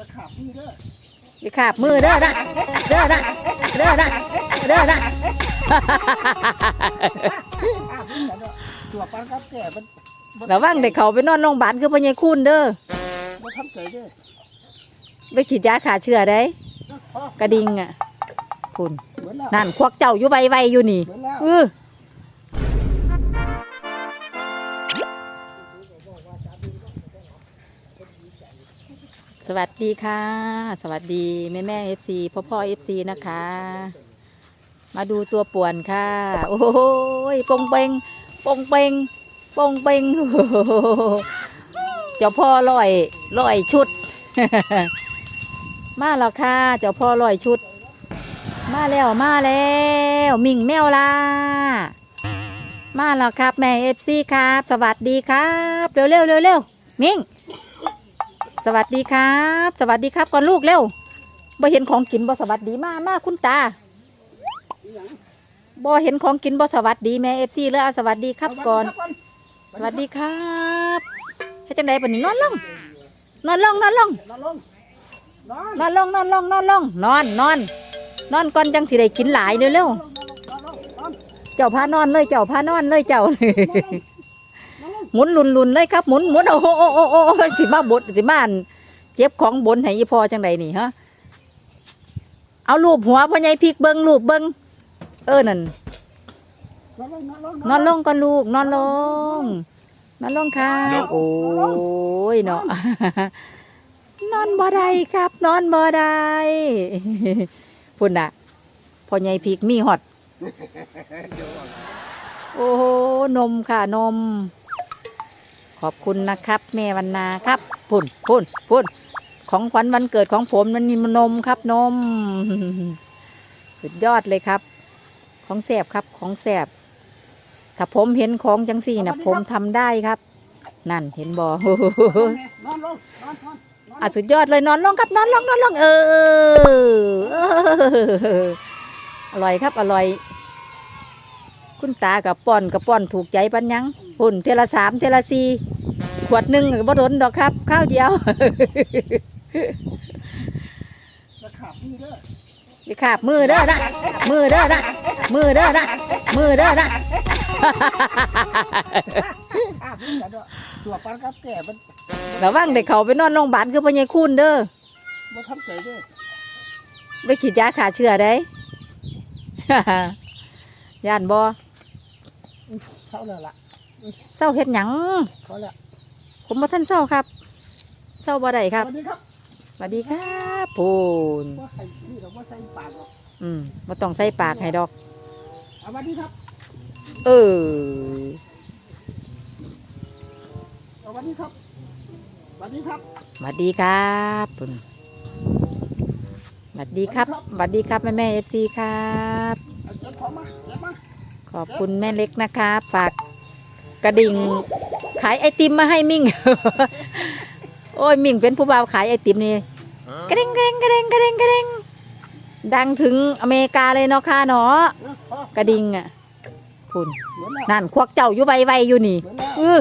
จะขาบนี่เด้ออย่าขาบมือเด้อนะเด้อนะเด้อนะเด้อนะขาบนี่กันเด้อตัวปานกับแก่มันระวังเด็กเขาไปนอนโรงพยาบาลคือพ่อใหญ่คุณเด้อบ่ทำใจเด้อไปฉีดยาขาเชื้อได้พ่อกระดิ่งอะคุณเหมือนแล้วนั่นควักเจ้าอยู่ไวๆอยู่นี่เหมือนแล้วเอ สวัสดีค่ะ สวัสดีแม่แม่เอฟซีพ่อพ่อเอฟซีนะคะ มาดูตัวป่วนค่ะ โอ้ยปงเปงปงเปงปงเปงเจ้าพ่อลอยลอยชุด มาแล้วค่ะ เจ้าพ่อลอยชุด มาแล้วมาแล้วมิ่งแมวล่ะมาแล้วครับแม่เอฟซีครับ สวัสดีครับ เร็วเร็วเร็วเร็วมิ่ง สวัสดีครับ สวัสดีครับก่อนลูกเร็วบ่เห็นของกินบ่สวัสดีมามาคุณตาบ่เห็นของกินบ่สวัสดีแม่เอฟซีเลยเอาสวัสดีครับก่อน สวัสดีครับให้จังไดปนี่นอนลงนอนลงนอนลงนอนลงนอนลงนอนลงนอนลงนอนนอนนอนก่อนจังสิได้กินหลายเร็วเร็วเจ้าพานอนเลยเจ้าพานอนเลยเจ้านอนลง หมุนลุนลุนเลยครับหมุนหมุนโอ้โหโอ้โอ้สิมาบดสิมานเจ็บของบนให้อีพอจังใดนี่ฮะเอารูปหัวพ่อใหญ่พริกเบิงรูปเบิงเออนั่นนอนลงนอนลงก่อนลูก นอนลง นอนลงครับโอ้ยเนาะนอนบ่ได้ครับ นอนบ่ได้พุ่นน่ะพ่อใหญ่พริกมีฮอด โอ้โหนมค่ะนม ขอบคุณนะครับแม่วันนาครับ พุ่นพุ่นพุ่นของขวัญวันเกิดของผมมันนี่มันนมครับนม สุดยอดเลยครับ ของแสบครับของแสบถ้าผมเห็นของจังสี่นะผมทำได้ครับ นั่นเห็นบอนอนลงนอนนอนนอนอะสุดยอดเลยนอนลงครับนอนลงนอนลงเออเอออร่อยครับอร่อย คุณตากับป้อนกับป้อนถูกใจปันยัง หุ่นเทละสามเทละสี่ขวดหนึ่งบ่ทนดอกครับ ข้าวเดียวจะขาบนี่เด้อขาบมือเด้อนะมือเด้อนะมือเด้อนะมือเด้อนะขาบนี่กันเด้อตัวปานกับแก่มันระวังเด็กเขาไปนอนโรงพยาบาลคือพ่อใหญ่คุณเด้อบ่ทำใจเด้อไปฉีดยาขาเชื้อได้ย่านบอเท่าแล้วล่ะ เศร้าเฮ็ดหยังพอแล้วผมบ่ท่านเศร้าครับเศร้าบ่ได้ครับสวัสดีครับสวัสดีครับพูนว่าให้นี่เราว่าใส่ปากหรอกอืมบ่ต้องใส่ปากให้ดอกสวัสดีครับ เออสวัสดีครับสวัสดีครับสวัสดีครับพูนสวัสดีครับสวัสดีครับแม่แม่เอฟซีครับเอาเจ็บของมาเจ็บมาขอบคุณแม่เล็กนะครับฝาก กระดิ่งขายไอติมมาให้มิ่ง โอ้ยมิ่งเป็นผู้บ่าวขายไอติมนี่กระเด้งกระเด้งกระเด้งกระเด้งกระเด้งดังถึงอเมริกาเลยเนาะค่ะเนาะเอกระดิ่งอะคุณนั่นควักเจ้าอยู่ไวๆอยู่นี่เออ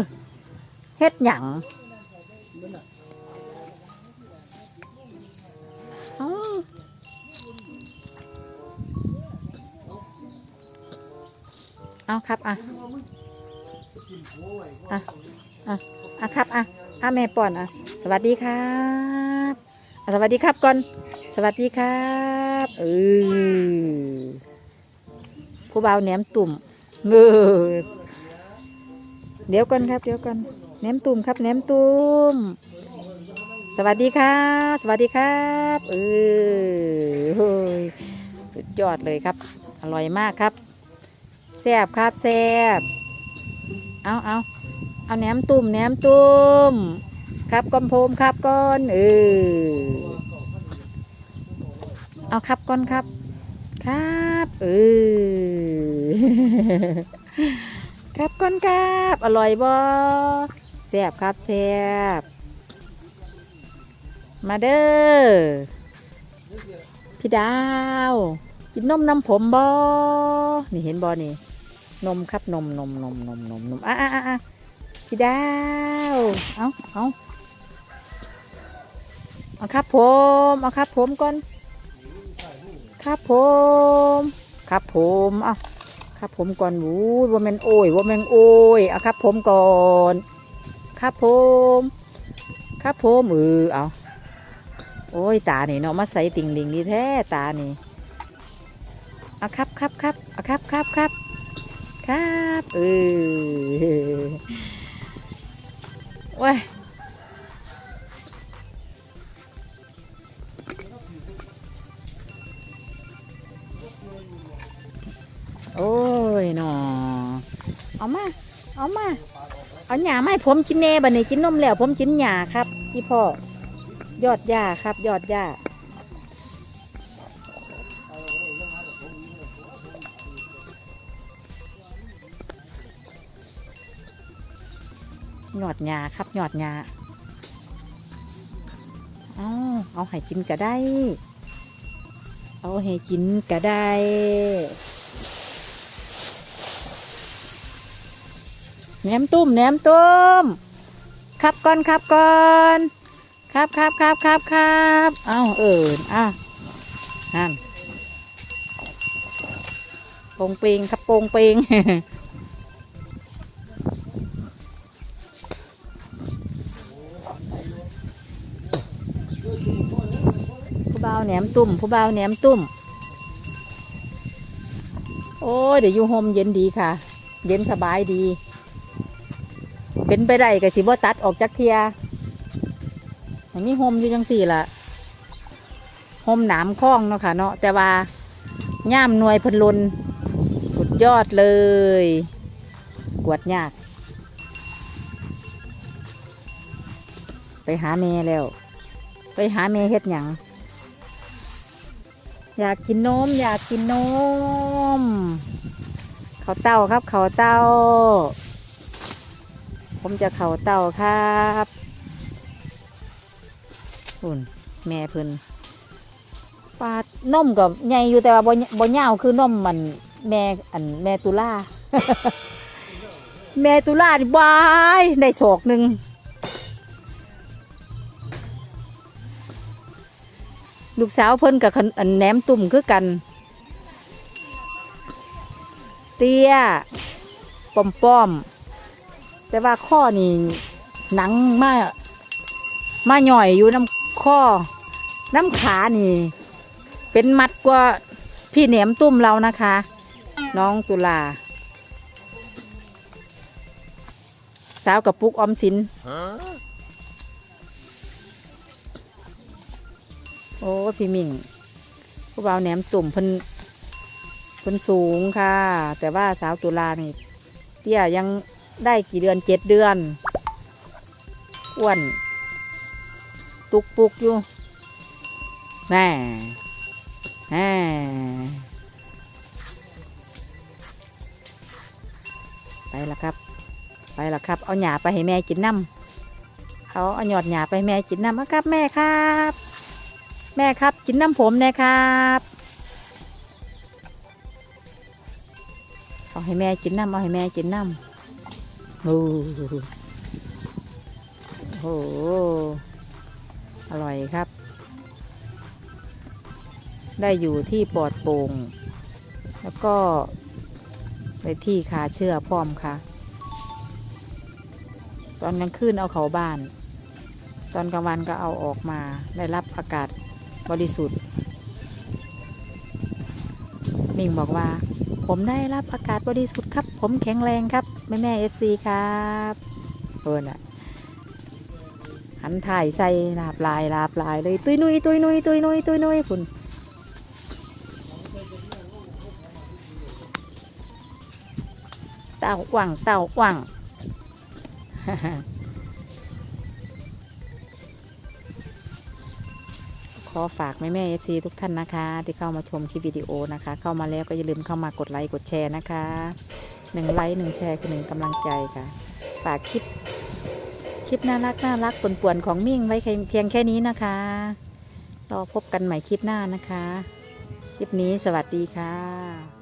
เฮ็ดหยังเอาครับอะ อะอะอะครับอะอะแม่ป้อนอะ สวัสดีครับอะสวัสดีครับก่อน สวัสดีครับเออผู้บ่าวแหนมตุ่มเออเดี๋ยวก่อนครับ เดี๋ยวก่อนแหนมตุ่มครับแหนมตุ่มสวัสดีครับสวัสดีครับเออเฮ้ยสุดยอดเลยครับ อร่อยมากครับแซ่บครับแซ่บ เอาเอาเอาแหนมตุ่มแหนมตุ่มครับก้อนโพมครับก้อนเออเอาครับก้อนครับ ครับเออครับก้อนครับ อร่อยบ่แซ่บครับแซ่บมาเด้อพี่ดาว กินนมน้ำผมบอนี่เห็นบอนี่ นมครับนมนมนมนมนมนมอะอะอะพี่ดาว เอาเอาเอาครับผมเอาครับผมก่อน ครับผม ครับผมเอาครับผมก่อนวู้ว่าแมนโอ้ยว่าแมนโอ้ยเอาครับผมก่อน ครับผม ครับผมเออเอาโอ้ยตานี่เนาะมาใส่ติ่งลิงดีแท้ตานี่เอาครับครับครับเอาครับครับครับ ครับเออว้ยโอ้ยนาะเอามา เอามา เอาหญ้ามาให้ผมกินแน่บัดนี้กินนมแล้ว ผมกินหญ้าครับพี่พ่อยอดหญ้าครับ ยอดหญ้า หยอดหญ้าครับหยอดหญ้าเอาเอาให้กินก็ได้ เอาให้กินก็ได้แหนมตุ้มแหนมตุ้มครับก่อนครับก่อนครับครับครับครับครับเอ้าเอิญอ้าวนั่นโปงเปงครับโปงเปง ผู้บ่าวแหนมตุ่มผู้บ่าวแหนมตุ่ม โอ้ยเดี๋ยวอยู่โฮมเย็นดีค่ะ เย็นสบายดี เป็นไปได้ก็สิบ่ตัดออกจากเทียอันนี้โฮมอยู่จังสี่ละโฮมหนามคล้องเนาะค่ะเนาะแต่ว่าย่ามหน่วยพนลนสุดยอดเลย กวดยาก ไปหาแม่แล้ว ไปหาแม่เฮ็ดหยังอยากกินนม อยากกินนมเขาเต้าครับเขาเต้า ผมจะเข่าเต่าครับอุ่นแม่เพิ่นปลานมกับใหญ่อยู่แต่ว่าบ่บ่ยาวคือนมมันแม่อันแม่ตุลาแม่ตุลานี่บายได้ศอกหนึ่ง ลูกสาวเพิ่นกับอันแหนมตุ่มคือกัน เตี้ยป้อมป้อมๆแต่ว่าข้อนี่หนังมามาหน่อยอยู่น้ำข้อ น้ำขานี่ เป็นมัดกว่าพี่แหนมตุ้มเรานะคะ น้องตุลา สาวกับปุ๊กออมสิน โอ้พี่มิ่งผู้บ่าวแหนมตุ่มเพิ่นเพิ่นสูงค่ะ แต่ว่าสาวตุลานี่เตี้ยยังได้กี่เดือนเจ็ดเดือนอ้วน ตุกปุกอยู่แน่แน่ไปละครับ ไปละครับ เอาหญ้าไปให้แม่กินน้ำเอาเอาหยอดหญ้าไปให้แม่กินน้ำเอาครับแม่ครับ แม่ครับกินน้ำผมนะครับเอาให้แม่กินน้ำเอาให้แม่กินน้ำโอ้โหอร่อยครับ ได้อยู่ที่ปลอดโปร่งแล้วก็ไปที่คาเชื่อพร้อมค่ะ ตอนกลางคืนเอาเขาบ้าน ตอนกลางวันก็เอาออกมาได้รับอากาศ บริสุทธิ์มิงบอกว่า ผมได้รับอากาศบริสุทธิ์ครับ ผมแข็งแรงครับ แม่แม่เอฟซีครับเอินอะหันถ่ายใส่ลาบลายลาบลายเลย ตุยนุยตุยนุยตุยนุยตุยนุยคุณเต่าหวังเต่าหวัง อฝากแม่แม่เอฟซีทุกท่านนะคะ ที่เข้ามาชมคลิปวิดีโอนะคะ เข้ามาแล้วก็อย่าลืมเข้ามากดไลค์กดแชร์นะคะหนึ่งไลค์หนึ่งแชร์คือหนึ่งกำลังใจค่ะฝากคลิปคลิปน่ารักน่ารักป่วนๆของมิ่งไว้เพียงแค่นี้นะคะรอพบกันใหม่คลิปหน้านะคะ คลิปนี้สวัสดีค่ะ